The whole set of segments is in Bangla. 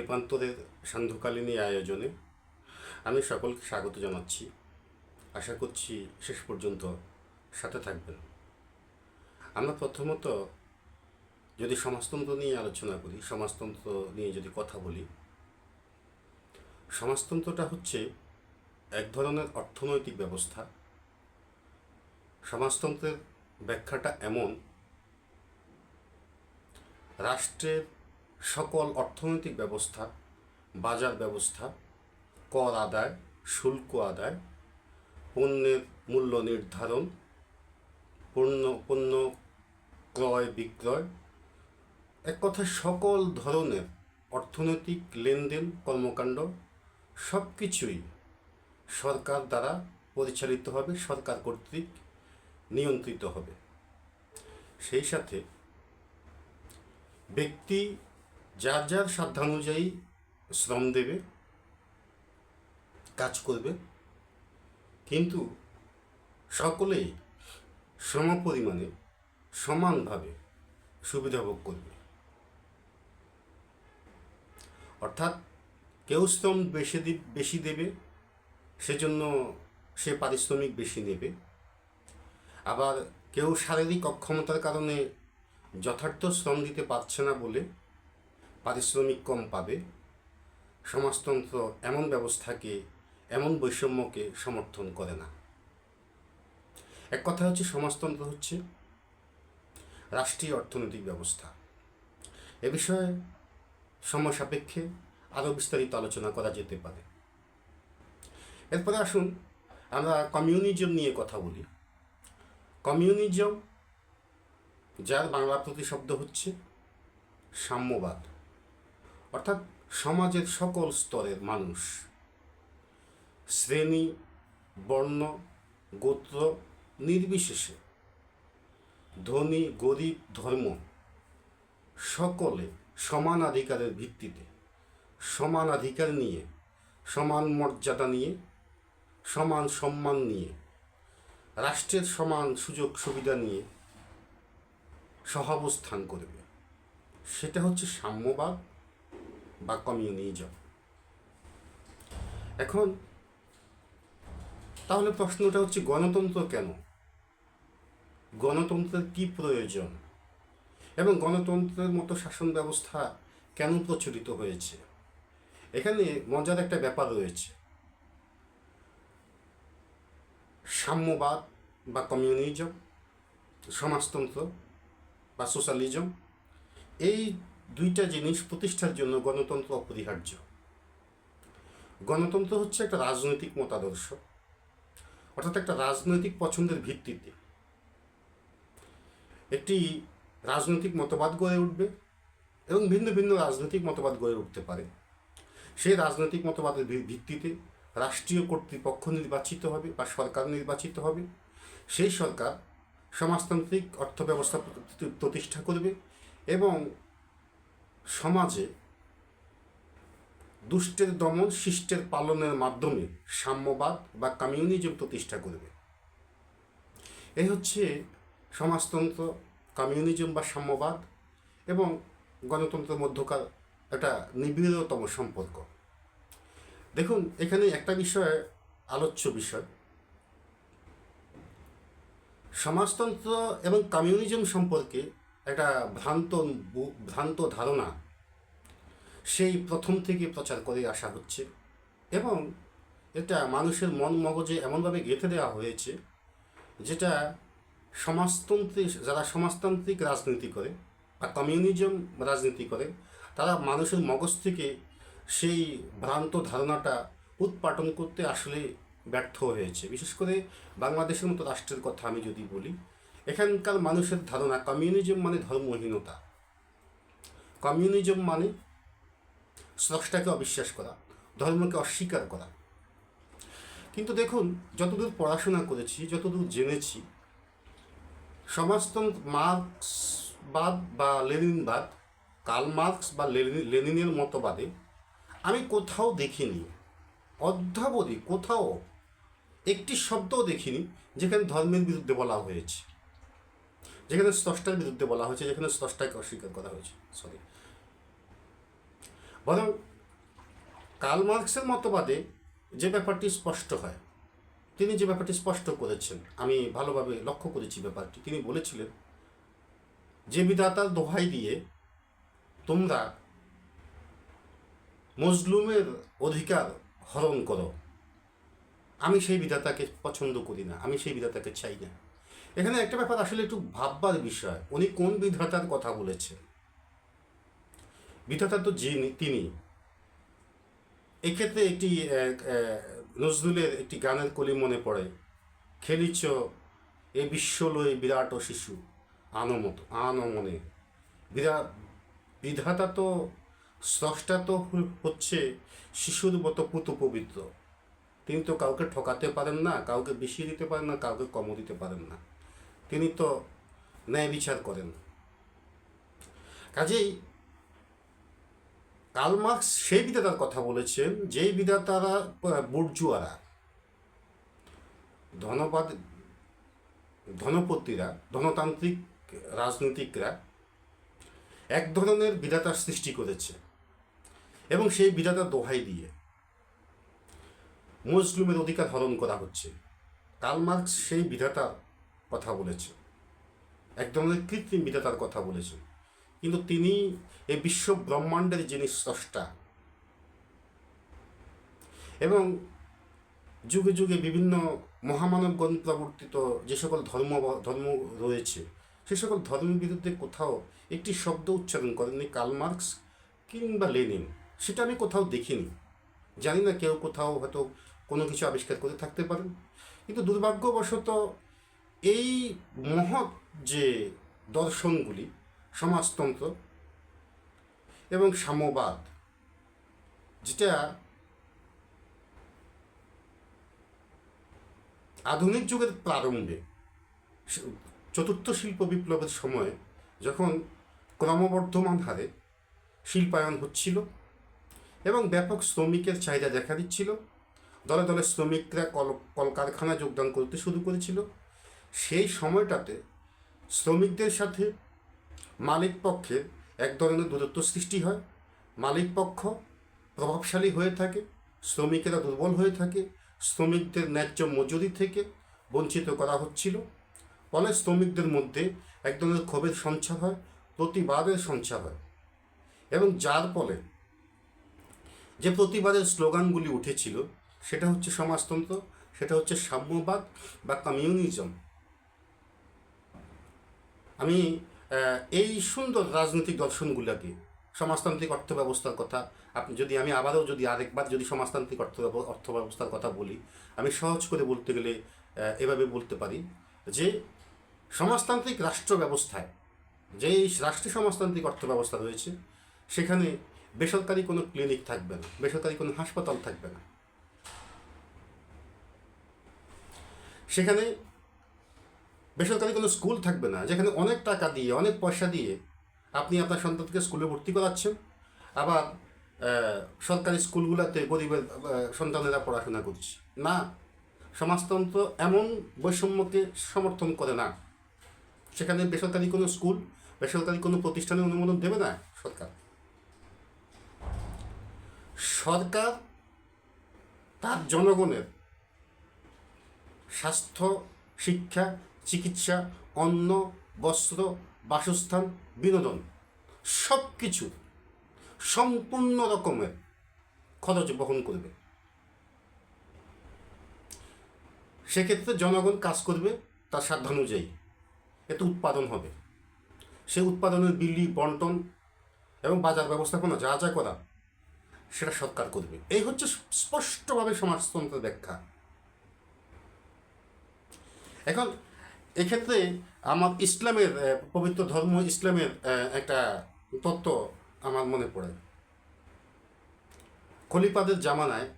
তেপান্তরের সান্ধ্যকালীন আয়োজনে আমি সকলকে স্বাগত জানাচ্ছি। আশা করছি শেষ পর্যন্ত সাথে থাকবেন। আমরা প্রথমত যদি সমাজতন্ত্র নিয়ে আলোচনা করি, সমাজতন্ত্র নিয়ে যদি কথা বলি, সমাজতন্ত্রটা হচ্ছে এক ধরনের অর্থনৈতিক ব্যবস্থা। সমাজতন্ত্রের ব্যাখ্যাটা এমন, রাষ্ট্রের সকল অর্থনৈতিক ব্যবস্থা, বাজার ব্যবস্থা, কর আদায়, শুল্ক আদায়, পণ্যের মূল্য নির্ধারণ, পণ্য পণ্য ক্রয় বিক্রয়, এক কথায় সকল ধরনের অর্থনৈতিক লেনদেন, কর্মকাণ্ড সব কিছুই সরকার দ্বারা পরিচালিত হবে, সরকার কর্তৃক নিয়ন্ত্রিত হবে। সেই সাথে ব্যক্তি যার যার সাধ্যানুযায়ী শ্রম দেবে, কাজ করবে, কিন্তু সকলেই সম পরিমাণে সমানভাবে সুবিধা ভোগ করবে। অর্থাৎ কেউ শ্রম বেশি বেশি দেবে, সেজন্য সে পারিশ্রমিক বেশি নেবে। আবার কেউ শারীরিক অক্ষমতার কারণে যথার্থ শ্রম দিতে পারছে না বলে পারিশ্রমিক কম পাবে। সমাজতন্ত্র এমন ব্যবস্থাকে, এমন বৈষম্যকে সমর্থন করে না। এক কথা হচ্ছে, সমাজতন্ত্র হচ্ছে রাষ্ট্রীয় অর্থনৈতিক ব্যবস্থা। এ বিষয়ে সময় সাপেক্ষে আরও বিস্তারিত আলোচনা করা যেতে পারে। এরপরে আসুন, আমরা কমিউনিজম নিয়ে কথা বলি। কমিউনিজম, যার বাংলা প্রতিশব্দ হচ্ছে সাম্যবাদ। অর্থাৎ সমাজের সকল স্তরের মানুষ। শ্রেণি, বর্ণ, গোত্র নির্বিশেষে ধনী, গরিব, ধর্ম সকলে সমান অধিকারের ভিত্তিতে, সমান অধিকার নিয়ে, সমান মর্যাদা নিয়ে, সমান সম্মান নিয়ে, রাষ্ট্রের সমান সুযোগ সুবিধা নিয়ে সহাবস্থান করবে। সেটা হচ্ছে সাম্যবাদ বা কমিউনিজম এখন, তাহলে প্রশ্নটা হচ্ছে গণতন্ত্র কেন? গণতন্ত্রের কি প্রয়োজন? এবং গণতন্ত্রের মতো শাসন ব্যবস্থা কেন প্রচলিত হয়েছে? এখানে মজার একটা ব্যাপার রয়েছে। সাম্যবাদ বা কমিউনিজম, সমাজতন্ত্র বা সোশ্যালিজম, এই দুইটা জিনিস প্রতিষ্ঠার জন্য গণতন্ত্র অপরিহার্য। গণতন্ত্র হচ্ছে একটা রাজনৈতিক মতাদর্শ, অর্থাৎ একটা রাজনৈতিক পছন্দের ভিত্তিতে। একটি রাজনৈতিক মতবাদ গড়ে উঠবে এবং ভিন্ন ভিন্ন রাজনৈতিক মতবাদ গড়ে উঠতে পারে। সেই রাজনৈতিক মতবাদের ভিত্তিতে রাষ্ট্রীয় কর্তৃপক্ষ নির্বাচিত হবে বা সরকার নির্বাচিত হবে। সেই সরকার সমাজতান্ত্রিক অর্থব্যবস্থা প্রতি- প্রতিষ্ঠা করবে এবং সমাজে দুষ্টের দমন শিষ্টের পালনের মাধ্যমে সাম্যবাদ বা কমিউনিজম প্রতিষ্ঠা করবে। এই হচ্ছে সমাজতন্ত্র, কমিউনিজম বা সাম্যবাদ এবং গণতন্ত্রের মধ্যকার একটা নিবিড়তম সম্পর্ক। দেখুন, এখানে একটা বিষয়, আলোচ্য বিষয়। সমাজতন্ত্র এবং কমিউনিজম সম্পর্কে একটা ভ্রান্ত ভ্রান্ত ধারণা সেই প্রথম থেকে প্রচার করে আসা হচ্ছে। এবং এটা মানুষের মন মগজে এমনভাবে গেঁথে দেওয়া হয়েছে যেটা সমাজতন্ত্রী, যারা সমাজতান্ত্রিক রাজনীতি করে বা কমিউনিজম রাজনীতি করে, তারা মানুষের মগজ থেকে সেই ভ্রান্ত ধারণাটা উৎপাটন করতে আসলে ব্যর্থ হয়েছে। বিশেষ করে বাংলাদেশের মতো রাষ্ট্রের কথা আমি যদি বলি এখানকার মানুষের ধারণা কমিউনিজম মানে ধর্মহীনতা। কমিউনিজম মানে স্রষ্টাকে অবিশ্বাস করা, ধর্মকে অস্বীকার করা। কিন্তু দেখুন, যতদূর পড়াশোনা করেছি, যতদূর জেনেছি, সমাজতন্ত্র, মার্ক্সবাদ বা লেনিনবাদ, কার্ল মার্কস বা লেনি- লেনিনের মতবাদে আমি কোথাও দেখিনি, অদ্যাবধি কোথাও একটি শব্দও দেখিনি যেখানে ধর্মের বিরুদ্ধে বলা হয়েছে। যেখানে স্রষ্টার বিরুদ্ধে বলা হয়েছে, যেখানে স্রষ্টাকে অস্বীকার করা হয়েছে। সরি বরং কার্ল মার্কসের মতবাদে যে ব্যাপারটি স্পষ্ট হয়, তিনি যে ব্যাপারটি স্পষ্ট করেছেন, আমি ভালোভাবে লক্ষ্য করেছি ব্যাপারটি। তিনি বলেছিলেন, যে বিধাতার দোহাই দিয়ে তোমরা মজলুমের অধিকার হরণ করো, আমি সেই বিধাতাকে পছন্দ করি না, আমি সেই বিধাতাকে চাই না। এখানে একটা ব্যাপার আসলে একটু ভাববার বিষয়। উনি কোন বিধাতার কথা বলেছেন? বিধাতা তো যিনি, তিনি। এক্ষেত্রে একটি নজরুলের একটি গানের কলি মনে পড়ে, খেলিছ এ বিশ্বলয়ে বিরাট শিশু, আনমত, আনমনে। বিরাট বিধাতা তো, স্রষ্টা তো হচ্ছে শিশুর মতো পুত পবিত্র। তিনি তো কাউকে ঠকাতে পারেন না, কাউকে বেশি দিতে পারেন না, কাউকে কমও দিতে পারেন না। তিনি তো ন্যায় বিচার করেন। কাজেই কার্ল সেই বিধাতার কথা বলেছেন, যেই বিধাতারা বুর্জুয়ারা, ধনবাদ, ধনপতিরা, ধনতান্ত্রিক রাজনীতিকরা, এক ধরনের বিধাতার সৃষ্টি করেছে এবং সেই বিধাতার দোহাই দিয়ে মুসলিমের অধিকার হরণ করা হচ্ছে। কার্ল সেই বিধাতার কথা বলেছে এক ধরনের কৃত্রিম বিধাতার কথা বলেছে কিন্তু তিনি এই বিশ্ব ব্রহ্মাণ্ডের যিনি স্রষ্টা এবং যুগে যুগে বিভিন্ন মহামানবগণ প্রবর্তিত যে সকল ধর্ম ধর্ম রয়েছে, সে সকল ধর্মের বিরুদ্ধে কোথাও একটি শব্দ উচ্চারণ করেননি কার্ল মার্কস কিংবা লেনিন। সেটা আমি কোথাও দেখিনি। জানি না কেউ কোথাও হয়তো কোনো কিছু আবিষ্কার করে থাকতে পারেন। কিন্তু দুর্ভাগ্যবশত এই মহৎ যে দর্শনগুলি সমাজতন্ত্র এবং সাম্যবাদ, যেটা আধুনিক যুগের প্রারম্ভে, চতুর্থ শিল্প বিপ্লবের সময় যখন ক্রমবর্ধমান হারে শিল্পায়ন হচ্ছিল এবং ব্যাপক শ্রমিকের চাহিদা দেখা দিচ্ছিল, দলে দলে শ্রমিকরা কল, কলকারখানায় যোগদান করতে শুরু করেছিল সেই সময়টাতে শ্রমিকদের সাথে মালিক পক্ষের এক ধরনের দূরত্ব সৃষ্টি হয়। মালিক পক্ষ প্রভাবশালী হয়ে থাকে, শ্রমিকেরা দুর্বল হয়ে থাকে, শ্রমিকদের ন্যায্য মজুরি থেকে বঞ্চিত করা হচ্ছিল। ফলে শ্রমিকদের মধ্যে এক ধরনের ক্ষোভের সঞ্চার হয়, প্রতিবাদের সঞ্চার হয়। এবং যার ফলে যে প্রতিবাদের স্লোগানগুলি উঠেছিল, সেটা হচ্ছে সমাজতন্ত্র, সেটা হচ্ছে সাম্যবাদ বা কমিউনিজম। আমি এই সুন্দর রাজনৈতিক দর্শনগুলোকে, সমাজতান্ত্রিক অর্থ ব্যবস্থার কথা, আপনি যদি, আমি আবারও যদি আরেকবার যদি সমাজতান্ত্রিক অর্থ অর্থ ব্যবস্থার কথা বলি, আমি সহজ করে বলতে গেলে এভাবে বলতে পারি যে, সমাজতান্ত্রিক রাষ্ট্র ব্যবস্থায় যে রাষ্ট্রীয় সমাজতান্ত্রিক অর্থ ব্যবস্থা রয়েছে, সেখানে বেসরকারি কোনো ক্লিনিক থাকবে না, বেসরকারি কোনো হাসপাতাল থাকবে না। সেখানে বেসরকারি কোনো স্কুল থাকবে না, যেখানে অনেক টাকা দিয়ে, অনেক পয়সা দিয়ে আপনি আপনার সন্তানকে স্কুলে ভর্তি করাচ্ছেন। আবার সরকারি স্কুলগুলোতে গরিবের সন্তানেরা পড়াশোনা করছে। না, সমাজতন্ত্র এমন বৈষম্যকে সমর্থন করে না। সেখানে বেসরকারি কোনো স্কুল, বেসরকারি কোনো প্রতিষ্ঠানের অনুমোদন দেবে না সরকার। সরকার তার জনগণের স্বাস্থ্য, শিক্ষা চিকিৎসা, অন্ন, বস্ত্র, বাসস্থান, বিনোদন সব কিছু সম্পূর্ণ রকমের খরচ বহন করবে। সেক্ষেত্রে জনগণ কাজ করবে তার সাধ্যানুযায়ী। এতে উৎপাদন হবে। সেই উৎপাদনের বিলি, বন্টন এবং বাজার ব্যবস্থাপনা যা যা করা, সেটা সরকার করবে। এই হচ্ছে স্পষ্টভাবে সমাজতন্ত্রের ব্যাখ্যা। এখন এক্ষেত্রে আমার ইসলামের পবিত্র ধর্ম ইসলামের একটা তত্ত্ব আমার মনে পড়ে। খলিফাদের জামানায়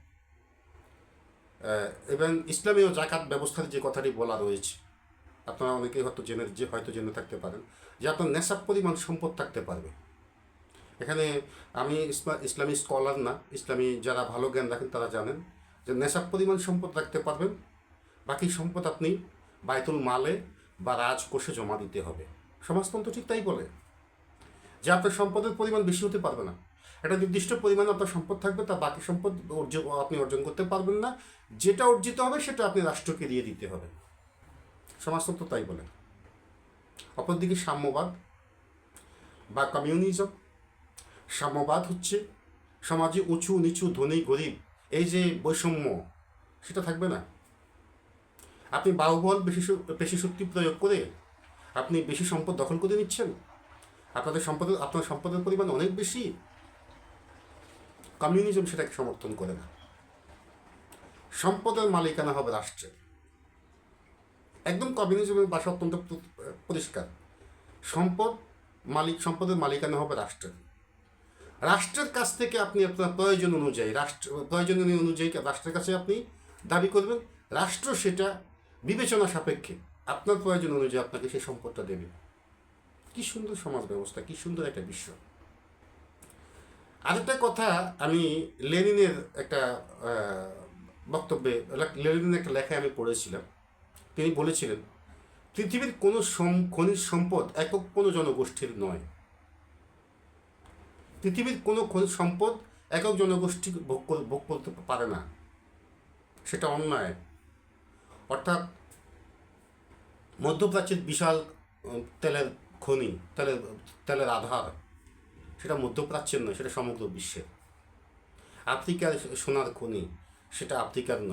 এবং ইসলামীয় জাকাত ব্যবস্থার যে কথাটি বলা রয়েছে, আপনারা অনেকেই হয়তো জেনে, যে হয়তো জেনে থাকতে পারেন, যে আপনার নেশাব পরিমাণ সম্পদ থাকতে পারবে। এখানে আমি ইসলা- ইসলামী স্কলার না, ইসলামী যারা ভালো জ্ঞান রাখেন তারা জানেন যে নেশাব পরিমাণ সম্পদ রাখতে পারবেন, বাকি সম্পদ আপনি বায়তুল মালে বা রাজকোষে জমা দিতে হবে। সমাজতন্ত্র ঠিক তাই বলে যে আপনার সম্পদের পরিমাণ বেশি হতে পারবে না। একটা নির্দিষ্ট পরিমাণে আপনার সম্পদ থাকবে তা বাকি সম্পদ আপনি অর্জন করতে পারবেন না। যেটা অর্জিত হবে, সেটা আপনি রাষ্ট্রকে দিয়ে দিতে হবে। সমাজতন্ত্র তাই বলে। অপরদিকে সাম্যবাদ বা কমিউনিজম। সাম্যবাদ হচ্ছে সমাজে উঁচু নিচু ধনী গরিব, এই যে বৈষম্য, সেটা থাকবে না। আপনি বাহুবল বেশি পেশি শক্তি প্রয়োগ করে আপনি বেশি সম্পদ দখল করে নিচ্ছেন। আপনাদের সম্পদের, আপনার সম্পদের পরিমাণ অনেক বেশি। কমিউনিজম সেটাকে সমর্থন করে না। সম্পদের মালিকানা হবে রাষ্ট্রের। একদম কমিউনিজমের ভাষা অত্যন্ত পরিষ্কার। সম্পদ মালিক, সম্পদের মালিকানা হবে রাষ্ট্রের। রাষ্ট্রের কাছ থেকে আপনি আপনার প্রয়োজন অনুযায়ী, রাষ্ট্র প্রয়োজন অনুযায়ী রাষ্ট্রের কাছে আপনি দাবি করবেন। রাষ্ট্র সেটা বিবেচনা সাপেক্ষে আপনার প্রয়োজন অনুযায়ী আপনাকে সেই সম্পদটা দেবে। কি সুন্দর সমাজ ব্যবস্থা, কি সুন্দর একটা বিশ্ব। আরেকটা কথা আমি লেনিনের একটা বক্তব্যে, লেনিনের একটা লেখায় আমি পড়েছিলাম। তিনি বলেছিলেন, পৃথিবীর কোনো খনিজ সম্পদ একক কোনো জনগোষ্ঠীর নয়। পৃথিবীর কোনো খনিজ সম্পদ একক জনগোষ্ঠী ভোগ ভোগ করতে পারে না। সেটা অন্যায়। অর্থাৎ মধ্যপ্রাচ্যের বিশাল তেলের খনি, তেলের তেলের আধার, সেটা মধ্যপ্রাচ্যের নয়, সেটা সমগ্র বিশ্বের। আফ্রিকার সোনার খনি, সেটা আফ্রিকার নয়।